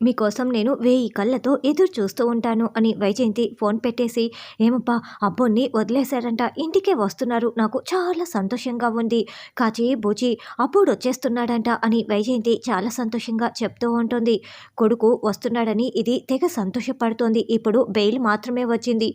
మీకోసం నేను వేయి కళ్ళతో ఎదురు చూస్తూ ఉంటాను అని వైజయంతి ఫోన్ పెట్టేసి ఏమప్పా అబ్బోన్ని వదిలేశారంట. ఇంటికే వస్తున్నారు. నాకు చాలా సంతోషంగా ఉంది. కాచి బూచి అప్పుడు వచ్చేస్తున్నాడంట అని వైజయంతి చాలా సంతోషంగా చెప్తూ ఉంటుంది. కొడుకు వస్తున్నాడని ఇది తెగ సంతోషపడుతోంది. ఇప్పుడు బెయిల్ మాత్రమే వచ్చింది.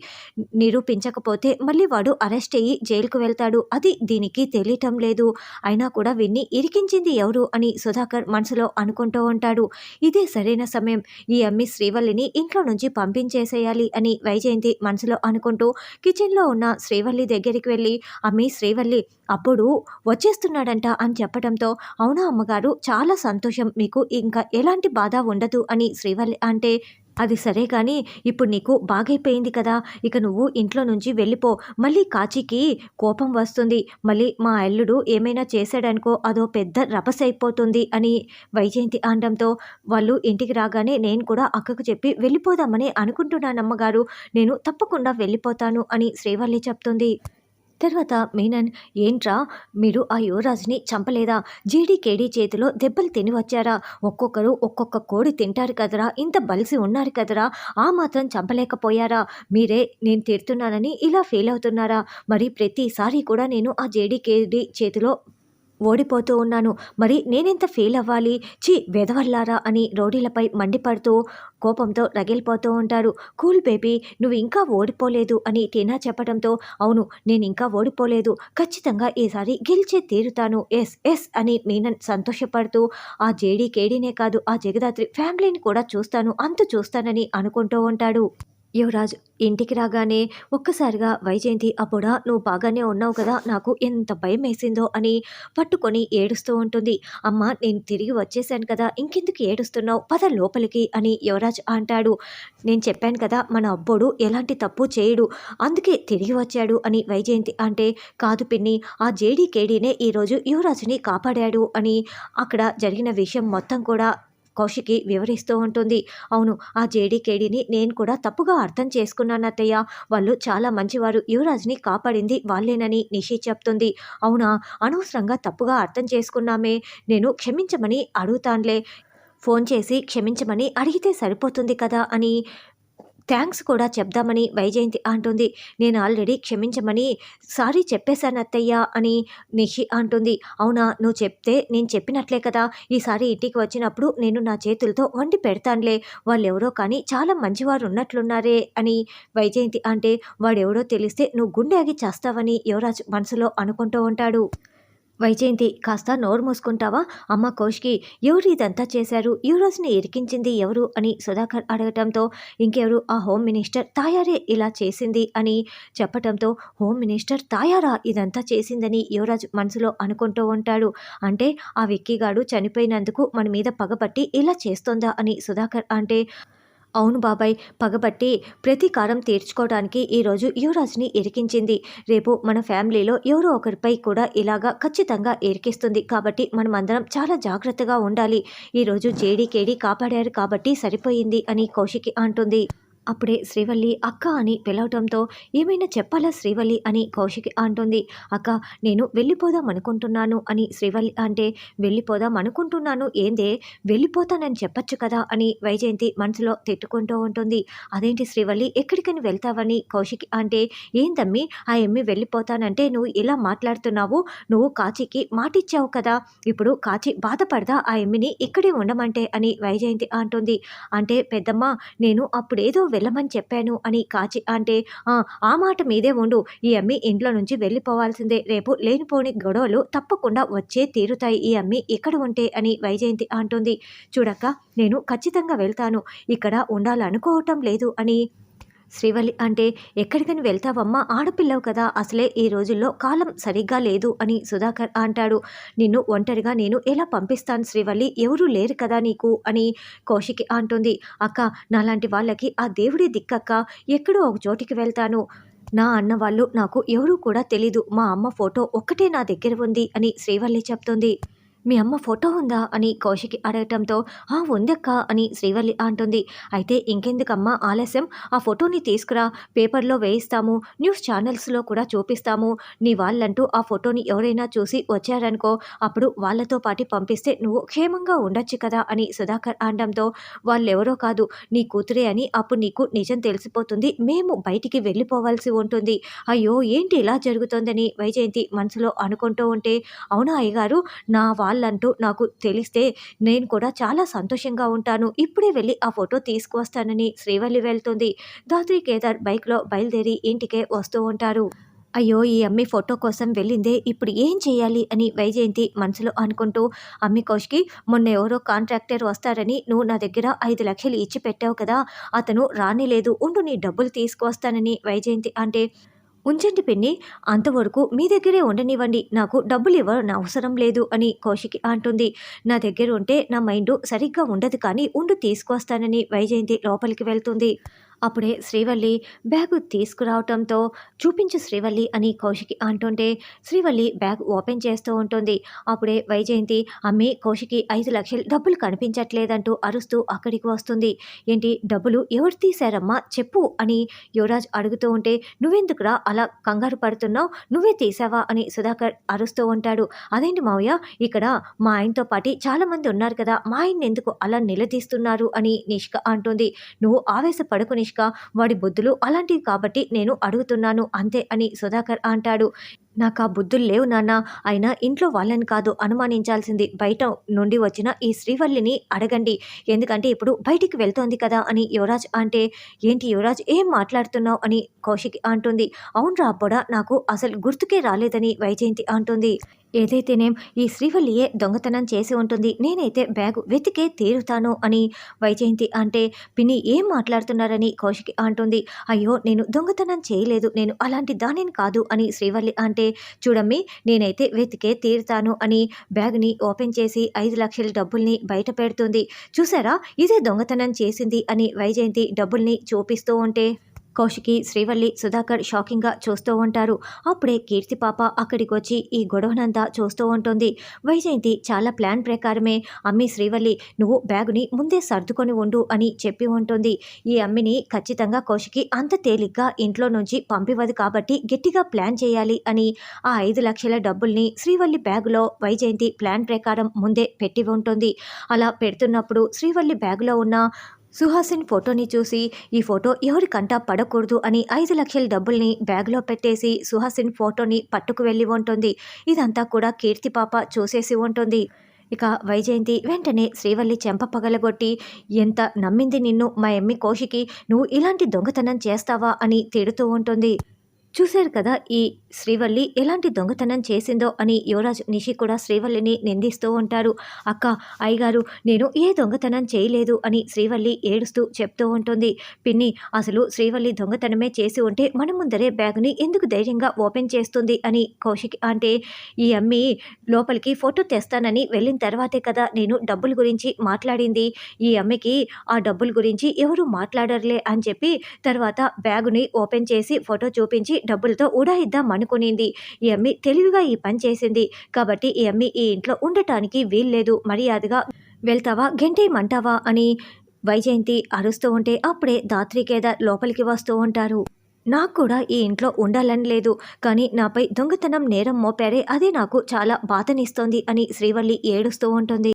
నిరూపించకపోతే మళ్ళీ వాడు అరెస్ట్ అయ్యి జైలుకు వెళ్తాడు. అది దీనికి తెలియటం లేదు. అయినా కూడా విన్ని ఇరికించింది ఎవరు? అని సుధాకర్ మనసులో అనుకుంటూ ఉంటాడు. ఇదే సరైన సమయం ఈ అమ్మి శ్రీవల్లిని ఇంట్లో నుంచి పంపించేసేయాలి అని వైజయంతి మనసులో అనుకుంటూ కిచెన్లో ఉన్న శ్రీవల్లి దగ్గరికి వెళ్ళి అమ్మి శ్రీవల్లి అప్పుడు వచ్చేస్తున్నాడంట అని చెప్పడంతో అవునా అమ్మగారు చాలా సంతోషం. మీకు ఇంకా ఎలాంటి బాధ ఉండదు అని శ్రీవల్లి అంటే అది సరే కానీ ఇప్పుడు నీకు బాగైపోయింది కదా ఇక నువ్వు ఇంట్లో నుంచి వెళ్ళిపో. మళ్ళీ కాచికి కోపం వస్తుంది. మళ్ళీ మా అల్లుడు ఏమైనా చేశాడనుకో అదో పెద్ద రభస అయిపోతుంది అని వైజయంతి అనడంతో వాళ్ళు ఇంటికి రాగానే నేను కూడా అక్కకు చెప్పి వెళ్ళిపోదామని అనుకుంటున్నాను అమ్మగారు నేను తప్పకుండా వెళ్ళిపోతాను అని శ్రీవల్లి చెప్తుంది. తర్వాత మీనన్ ఏంట్రా? మీరు ఆ యువరాజుని చంపలేదా? జీడీకేడీ చేతిలో దెబ్బలు తిని వచ్చారా? ఒక్కొక్కరు ఒక్కొక్క కోడి తింటారు కదరా? ఇంత బలిసి ఉన్నారు కదరా? ఆ మాత్రం చంపలేకపోయారా? మీరే నేను తిడుతున్నానని ఇలా ఫీల్ అవుతున్నారా? మరి ప్రతిసారి కూడా నేను ఆ జేడీకేడీ చేతిలో ఓడిపోతూ ఉన్నాను. మరి నేనెంత ఫీల్ అవ్వాలి? చి వెదవల్లారా అని రోడీలపై మండిపడుతూ కోపంతో రగిలిపోతూ ఉంటారు. కూల్ బేబీ నువ్వు ఇంకా ఓడిపోలేదు అని టీనా చెప్పడంతో అవును నేను ఇంకా ఓడిపోలేదు. ఖచ్చితంగా ఈసారి గెలిచే తీరుతాను. ఎస్ ఎస్ అని మీనన్ సంతోషపడుతూ ఆ జేడీ కేడీనే కాదు ఆ జగదాత్రి ఫ్యామిలీని కూడా చూస్తాను అంత చూస్తానని అనుకుంటూ ఉంటాడు. యువరాజ్ ఇంటికి రాగానే ఒక్కసారిగా వైజయంతి అప్పుడా నువ్వు బాగానే ఉన్నావు కదా నాకు ఎంత భయం వేసిందో అని పట్టుకొని ఏడుస్తూ ఉంటుంది. అమ్మ నేను తిరిగి వచ్చేసాను కదా ఇంకెందుకు ఏడుస్తున్నావు? పద లోపలికి అని యువరాజ్ అంటాడు. నేను చెప్పాను కదా మన అబ్బోడు ఎలాంటి తప్పు చేయడు అందుకే తిరిగి వచ్చాడు అని వైజయంతి అంటే కాదు పిన్ని ఆ జేడీ కేడీనే ఈరోజు యువరాజుని కాపాడాడు అని అక్కడ జరిగిన విషయం మొత్తం కూడా కౌశికి వివరిస్తూ ఉంటుంది. అవును ఆ జేడీకేడీని నేను కూడా తప్పుగా అర్థం చేసుకున్నాను అత్తయ్య. వాళ్ళు చాలా మంచివారు. యువరాజ్ని కాపాడింది వాళ్ళేనని నిషి చెప్తుంది. అవునా? అనవసరంగా తప్పుగా అర్థం చేసుకున్నామే. నేను క్షమించమని అడుగుతానులే. ఫోన్ చేసి క్షమించమని అడిగితే సరిపోతుంది కదా అని థ్యాంక్స్ కూడా చెప్దామని వైజయంతి అంటుంది. నేను ఆల్రెడీ క్షమించమని సారీ చెప్పేశాను అత్తయ్య అని నిషి అంటుంది. అవునా? నువ్వు చెప్తే నేను చెప్పినట్లే కదా. ఈసారి ఇంటికి వచ్చినప్పుడు నేను నా చేతులతో వండి పెడతానులే. వాళ్ళెవరో కానీ చాలా మంచివారు ఉన్నట్లున్నారే అని వైజయంతి అంటే వాడెవడో తెలిస్తే నువ్వు గుండె ఆగి చేస్తావని యువరాజ్ మనసులో అనుకుంటూ ఉంటాడు. వైజయంతి కాస్త నోరు మూసుకుంటావా? అమ్మ కోష్కి ఎవరు ఇదంతా చేశారు? యువరాజ్ని ఇరికించింది ఎవరు? అని సుధాకర్ అడగటంతో ఇంకెవరు? ఆ హోమ్ మినిస్టర్ తాయారే ఇలా చేసింది అని చెప్పటంతో హోమ్ మినిస్టర్ తాయారా ఇదంతా చేసిందని యువరాజ్ మనసులో అనుకుంటూ ఉంటాడు. అంటే ఆ విక్కీగాడు చనిపోయినందుకు మన మీద పగబట్టి ఇలా చేస్తోందా అని సుధాకర్ అంటే అవును బాబాయ్ పగబట్టి ప్రతీకారం తీర్చుకోవడానికి ఈరోజు యువరాజ్ని ఇరికించింది. రేపు మన ఫ్యామిలీలో ఎవరో ఒకరిపై కూడా ఇలాగా ఖచ్చితంగా ఇరికిస్తుంది. కాబట్టి మనం అందరం చాలా జాగ్రత్తగా ఉండాలి. ఈరోజు జేడీ కేడీ కాపాడారు కాబట్టి సరిపోయింది అని కౌశికి అంటుంది. అప్పుడే శ్రీవల్లి అక్క అని పిలవటంతో ఏమైనా చెప్పాలా శ్రీవల్లి అని కౌశికి అంటుంది. అక్క నేను వెళ్ళిపోదాం అనుకుంటున్నాను అని శ్రీవల్లి అంటే వెళ్ళిపోదాం అనుకుంటున్నాను ఏందే? వెళ్ళిపోతానని చెప్పొచ్చు కదా అని వైజయంతి మనసులో తిట్టుకుంటూ ఉంటుంది. అదేంటి శ్రీవల్లి ఎక్కడికని వెళ్తావని? కౌశికి అంటే ఏందమ్మి ఆ ఎమ్మి వెళ్ళిపోతానంటే నువ్వు ఇలా మాట్లాడుతున్నావు? నువ్వు కాచికి మాటిచ్చావు కదా ఇప్పుడు కాచి బాధపడదా ఆ ఎమ్మిని? ఇక్కడే ఉండమంటే అని వైజయంతి అంటుంది. అంటే పెద్దమ్మ నేను అప్పుడేదో వెళ్ళమని చెప్పాను అని కాచి అంటే "ఆ, మాట మీదే ఉండు. ఈ అమ్మి ఇంట్లో నుంచి వెళ్ళిపోవాల్సిందే. రేపు లేనిపోని గొడవలు తప్పకుండా వచ్చే తీరుతాయి. ఈ అమ్మి ఇక్కడ ఉంటే అని వైజయంతి అంటుంది. చూడక్క నేను ఖచ్చితంగా వెళ్తాను. ఇక్కడ ఉండాలనుకోవటం లేదు అని శ్రీవల్లి అంటే ఎక్కడికని వెళ్తావమ్మా? ఆడపిల్లవు కదా అసలే ఈ రోజుల్లో కాలం సరిగ్గా లేదు అని సుధాకర్ అంటాడు. నిన్ను ఒంటరిగా నేను ఎలా పంపిస్తాను శ్రీవల్లి? ఎవరూ లేరు కదా నీకు అని కౌశికి అంటుంది. అక్క నాలాంటి వాళ్ళకి ఆ దేవుడి దిక్కక్క. ఎక్కడో ఒక చోటికి వెళ్తాను. నా అన్న వాళ్ళు నాకు ఎవరూ కూడా తెలీదు. మా అమ్మ ఫోటో ఒక్కటే నా దగ్గర ఉంది అని శ్రీవల్లి చెప్తుంది. మీ అమ్మ ఫోటో ఉందా అని కౌశికి అడగటంతో ఆ ఉందక్క అని శ్రీవల్లి అంటుంది. అయితే ఇంకెందుకమ్మా ఆలస్యం? ఆ ఫోటోని తీసుకురా. పేపర్లో వేయిస్తాము. న్యూస్ ఛానల్స్లో కూడా చూపిస్తాము. నీ వాళ్ళంటూ ఆ ఫోటోని ఎవరైనా చూసి వచ్చారనుకో అప్పుడు వాళ్ళతో పాటు పంపిస్తే నువ్వు క్షేమంగా ఉండొచ్చు కదా అని సుధాకర్ అనడంతో వాళ్ళెవరో కాదు. నీ కూతురే అని అప్పుడు నీకు నిజం తెలిసిపోతుంది. మేము బయటికి వెళ్ళిపోవాల్సి ఉంటుంది. అయ్యో ఏంటి ఇలా జరుగుతోందని వైజయంతి మనసులో అనుకుంటూ ఉంటే అవునా అయ్యగారు? నా వాళ్ళ వాళ్ళంటూ నాకు తెలిస్తే నేను కూడా చాలా సంతోషంగా ఉంటాను. ఇప్పుడే వెళ్ళి ఆ ఫోటో తీసుకువస్తానని శ్రీవల్లి వెళ్తుంది. దాత్రి కేదార్ బైక్లో బయలుదేరి ఇంటికే వస్తూ ఉంటారు. అయ్యో ఈ అమ్మి ఫోటో కోసం వెళ్ళిందే ఇప్పుడు ఏం చేయాలి అని వైజయంతి మనసులో అనుకుంటూ అమ్మి కోష్కి మొన్న ఎవరో కాంట్రాక్టర్ వస్తారని నువ్వు నా దగ్గర ఐదు లక్షలు ఇచ్చి పెట్టావు కదా అతను రానిలేదు ఉండు నీ డబ్బులు తీసుకువస్తానని వైజయంతి అంటే ఉంచండి పిన్ని అంతవరకు మీ దగ్గరే ఉండనివ్వండి. నాకు డబ్బులు ఇవ్వని అవసరం లేదు అని కౌశికి అంటుంది. నా దగ్గర ఉంటే నా మైండ్ సరిగ్గా ఉండదు కానీ ఉండు తీసుకొస్తానని వైజయంతి లోపలికి వెళ్తుంది. అప్పుడే శ్రీవల్లి బ్యాగు తీసుకురావటంతో చూపించు శ్రీవల్లి అని కౌశికి అంటుంటే శ్రీవల్లి బ్యాగ్ ఓపెన్ చేస్తూ ఉంటుంది. అప్పుడే వైజయంతి అమ్మి కౌశికి ఐదు లక్షలు డబ్బులు కనిపించట్లేదంటూ అరుస్తూ అక్కడికి వస్తుంది. ఏంటి డబ్బులు ఎవరు తీశారమ్మా? చెప్పు అని యువరాజ్ అడుగుతూ ఉంటే నువ్వెందుకురా అలా కంగారు పడుతున్నావు? నువ్వే తీసావా అని సుధాకర్ అరుస్తూ ఉంటాడు. అదేంటి మావయ్య ఇక్కడ మా ఆయనతో పాటు చాలామంది ఉన్నారు కదా మా ఆయన ఎందుకు అలా నిలదీస్తున్నారు అని నిష్క అంటుంది. నువ్వు ఆవేశపడుకుని నిష్క వాడి బుద్ధులు అలాంటివి కాబట్టి నేను అడుగుతున్నాను అంతే అని సుధాకర్ అంటాడు. నాకు ఆ బుద్ధులు లేవు నాన్న అయినా ఇంట్లో వాళ్ళని కాదు అనుమానించాల్సింది. బయట నుండి వచ్చిన ఈ శ్రీవల్లిని అడగండి. ఎందుకంటే ఇప్పుడు బయటికి వెళ్తోంది కదా అని యువరాజ్ అంటే ఏంటి యువరాజ్ ఏం మాట్లాడుతున్నావు అని కౌశిక్ అంటుంది. అవునరా అబ్బోడా నాకు అసలు గుర్తుకే రాలేదని వైజయంతి అంటుంది. ఏదైతేనేం ఈ శ్రీవల్లియే దొంగతనం చేసి ఉంటుంది. నేనైతే బ్యాగు వెతికే తీరుతాను అని. వైజయంతి అంటే పిన్ని ఏం మాట్లాడుతున్నారని కౌశికి అంటుంది. అయ్యో నేను దొంగతనం చేయలేదు. నేను అలాంటి దానిని కాదు అని శ్రీవల్లి అంటే చూడమ్మి నేనైతే వెతికే తీరుతాను అని బ్యాగ్ని ఓపెన్ చేసి ఐదు లక్షల డబ్బుల్ని బయట పెడుతుంది. చూసారా? ఇదే దొంగతనం చేసింది అని వైజయంతి డబ్బుల్ని చూపిస్తూ ఉంటే కౌశికి శ్రీవల్లి సుధాకర్ షాకింగ్గా చూస్తూ ఉంటారు. అప్పుడే కీర్తి పాప అక్కడికి వచ్చి ఈ గొడవనంతా చూస్తూ ఉంటుంది. వైజయంతి చాలా ప్లాన్ ప్రకారమే అమ్మి శ్రీవల్లి నువ్వు బ్యాగుని ముందే సర్దుకొని ఉండు అని చెప్పి ఉంటుంది. ఈ అమ్మిని ఖచ్చితంగా కౌశికి అంత తేలిగ్గా ఇంట్లో నుంచి పంపివదు కాబట్టి గట్టిగా ప్లాన్ చేయాలి అని ఆ ఐదు లక్షల డబ్బుల్ని శ్రీవల్లి బ్యాగులో వైజయంతి ప్లాన్ ప్రకారం ముందే పెట్టి ఉంటుంది. అలా పెడుతున్నప్పుడు శ్రీవల్లి బ్యాగులో ఉన్న సుహాసిన్ ఫోటోని చూసి ఈ ఫోటో ఎవరికంటా పడకూడదు అని ఐదు లక్షల డబ్బుల్ని బ్యాగ్లో పెట్టేసి సుహాసిన్ ఫోటోని పట్టుకు వెళ్ళి ఉంటుంది. ఇదంతా కూడా కీర్తి పాప చూసేసి ఉంటుంది. ఇక వైజయంతి వెంటనే శ్రీవల్లి చెంప పగలగొట్టి ఎంత నమ్మింది నిన్ను మా ఎమ్మి కోషికి నువ్వు ఇలాంటి దొంగతనం చేస్తావా? అని తిడుతూ ఉంటుంది. చూశారు కదా ఈ శ్రీవల్లి ఎలాంటి దొంగతనం చేసిందో అని యువరాజ్ నిషి కూడా శ్రీవల్లిని నిందిస్తూ ఉంటారు అక్క అయ్యగారు నేను ఏ దొంగతనం చేయలేదు అని శ్రీవల్లి ఏడుస్తూ చెప్తూ ఉంటుంది. పిన్ని అసలు శ్రీవల్లి దొంగతనమే చేసి ఉంటే మన ముందరే బ్యాగ్ని ఎందుకు ధైర్యంగా ఓపెన్ చేస్తుంది అని కౌశిక్ అంటే ఈ అమ్మి లోపలికి ఫోటో తెస్తానని వెళ్ళిన తర్వాతే కదా నేను డబ్బుల గురించి మాట్లాడింది. ఈ అమ్మకి ఆ డబ్బుల గురించి ఎవరు మాట్లాడర్లే అని చెప్పి తర్వాత బ్యాగుని ఓపెన్ చేసి ఫోటో చూపించి డబ్బులతో ఉడాయిద్దాం అనుకునింది. ఈ అమ్మి తెలివిగా ఈ పని చేసింది. కాబట్టి ఈ అమ్మి ఈ ఇంట్లో ఉండటానికి వీల్లేదు. మర్యాదగా వెళ్తావా? గెంటేయమంటావా? అని వైజయంతి అరుస్తూ ఉంటే అప్పుడే దాత్రికేదార్ లోపలికి వస్తూ ఉంటారు. నాకు కూడా ఈ ఇంట్లో ఉండాలని లేదు. కానీ నాపై దొంగతనం నేరం మోపారే అదే నాకు చాలా బాధనిస్తోంది అని శ్రీవల్లి ఏడుస్తూ ఉంటుంది.